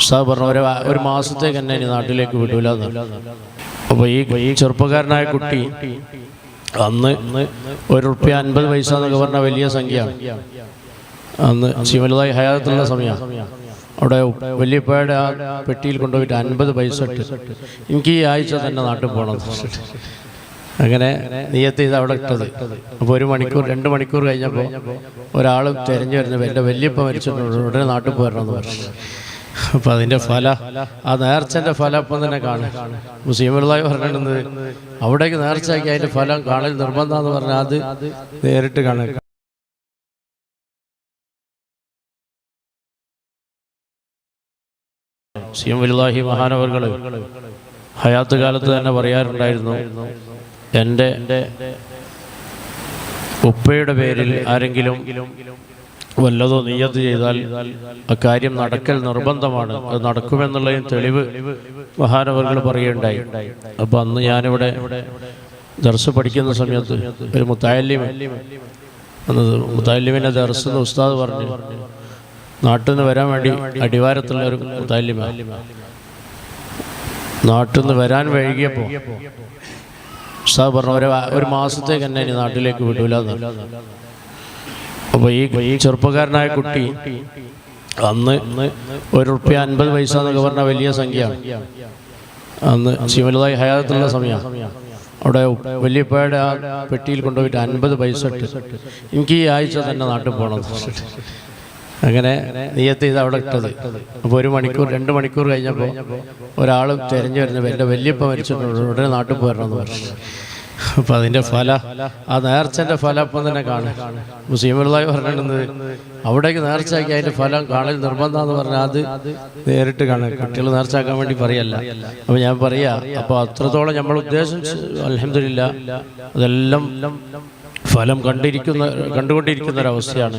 ഉസ്താദ് പറഞ്ഞു ഒരു ഒരു മാസത്തേക്ക് എന്നെ ഇനി നാട്ടിലേക്ക് വിടൂല അപ്പോൾ ഈ ഈ ചെറുപ്പക്കാരനായ കുട്ടി അന്ന് ഒരു റുപ്യ അൻപത് പൈസ എന്നൊക്കെ പറഞ്ഞ വലിയ സംഖ്യയാണ് അന്ന് ശിവലതായി ഹയാത്തുള്ള സമയം. അവിടെ വലിയപ്പയുടെ ആ പെട്ടിയിൽ കൊണ്ടുപോയിട്ട് അൻപത് പൈസ ഇട്ട്. എനിക്ക് ഈ ആഴ്ച തന്നെ നാട്ടിൽ പോകണം. അങ്ങനെ നീയത്ത് ഇത് അവിടെ ഇട്ടത്. അപ്പോൾ ഒരു മണിക്കൂർ രണ്ട് മണിക്കൂർ കഴിഞ്ഞപ്പോൾ ഒരാൾ തിരഞ്ഞു വരുന്നത് എന്റെ വലിയപ്പ മരിച്ചിട്ടുണ്ട്. ഉടനെ നാട്ടിൽ പോരണമെന്ന് പറഞ്ഞു. അപ്പം അതിന്റെ ഫല ആ നേർച്ചന്റെ ഫലം അപ്പം തന്നെ കാണും. മുസ്ലിമുള്ളതായി പറഞ്ഞിരുന്നത് അവിടേക്ക് നേർച്ചയാക്കി അതിന്റെ ഫലം കാണൽ നിർബന്ധമെന്ന് പറഞ്ഞാൽ അത് നേരിട്ട് കാണുക. സി എം വലുതാഹി മഹാനവർകൾ ഹയാത്ത് കാലത്ത് തന്നെ പറയാറുണ്ടായിരുന്നു എന്റെ ഉപ്പയുടെ പേരിൽ ആരെങ്കിലും വല്ലതോ നീയത്ത് ചെയ്താൽ അക്കാര്യം നടക്കൽ നിർബന്ധമാണ്. അത് നടക്കുമെന്നുള്ളതിന് തെളിവ് മഹാനവർകൾ പറയുകയുണ്ടായി. അപ്പോൾ അന്ന് ഞാനിവിടെ ദർസ് പഠിക്കുന്ന സമയത്ത് ഒരു മുത്തായല്യം അന്ന് മുത്തായല്ലിമിനെ ദർസ് എന്ന് ഉസ്താദ് പറഞ്ഞു നാട്ടിൽ നിന്ന് വരാൻ വേണ്ടി അടിവാരത്തുള്ള ഒരു മുത്താലിമ നാട്ടിൽ നിന്ന് വരാൻ വൈകിയപ്പോൾ ഉസ്താദ് പറഞ്ഞു ഒരു മാസത്തേക്ക് എന്നെ ഇനി നാട്ടിലേക്ക് വിടൂല അപ്പോൾ ഈ ചെറുപ്പക്കാരനായ കുട്ടി അന്ന് ഒരു റുപ്യ അൻപത് പൈസ എന്നൊക്കെ പറഞ്ഞ വലിയ സംഖ്യയാണ് അന്ന് ശിവലതായി ഹയാത്തുള്ള സമയം. അവിടെ വലിയപ്പയുടെ ആ പെട്ടിയിൽ കൊണ്ടുപോയിട്ട് അൻപത് പൈസ ഇട്ട്. എനിക്ക് ഈ ആഴ്ച തന്നെ നാട്ടിൽ പോകണം അങ്ങനെ നീയത്ത് ചെയ്ത് അവിടെ ഇട്ടത്. അപ്പോൾ ഒരു മണിക്കൂർ രണ്ട് മണിക്കൂർ കഴിഞ്ഞപ്പോൾ ഒരാൾ തിരഞ്ഞു വരുന്നത് എന്റെ വലിയപ്പ മരിച്ചിട്ടുണ്ട്. ഉടനെ നാട്ടിൽ പോരണമെന്ന് പറഞ്ഞു. അപ്പം അതിന്റെ ഫല ആ നേർച്ചന്റെ ഫലം അപ്പം തന്നെ കാണും. മുസ്ലിമുള്ളതായി പറഞ്ഞിരുന്നത് അവിടേക്ക് നേർച്ചയാക്കി അതിന്റെ ഫലം കാണൽ നിർബന്ധമെന്ന് പറഞ്ഞാൽ അത് നേരിട്ട് കാണും. കുട്ടികൾ നേർച്ചയാക്കാൻ വേണ്ടി പറയല്ല. അപ്പോൾ ഞാൻ പറയാ അപ്പോൾ അത്രത്തോളം നമ്മൾ ഉദ്ദേശം അലഹമില്ല അതെല്ലാം ഫലം കണ്ടിരിക്കുന്ന കണ്ടുകൊണ്ടിരിക്കുന്ന ഒരവസ്ഥയാണ്.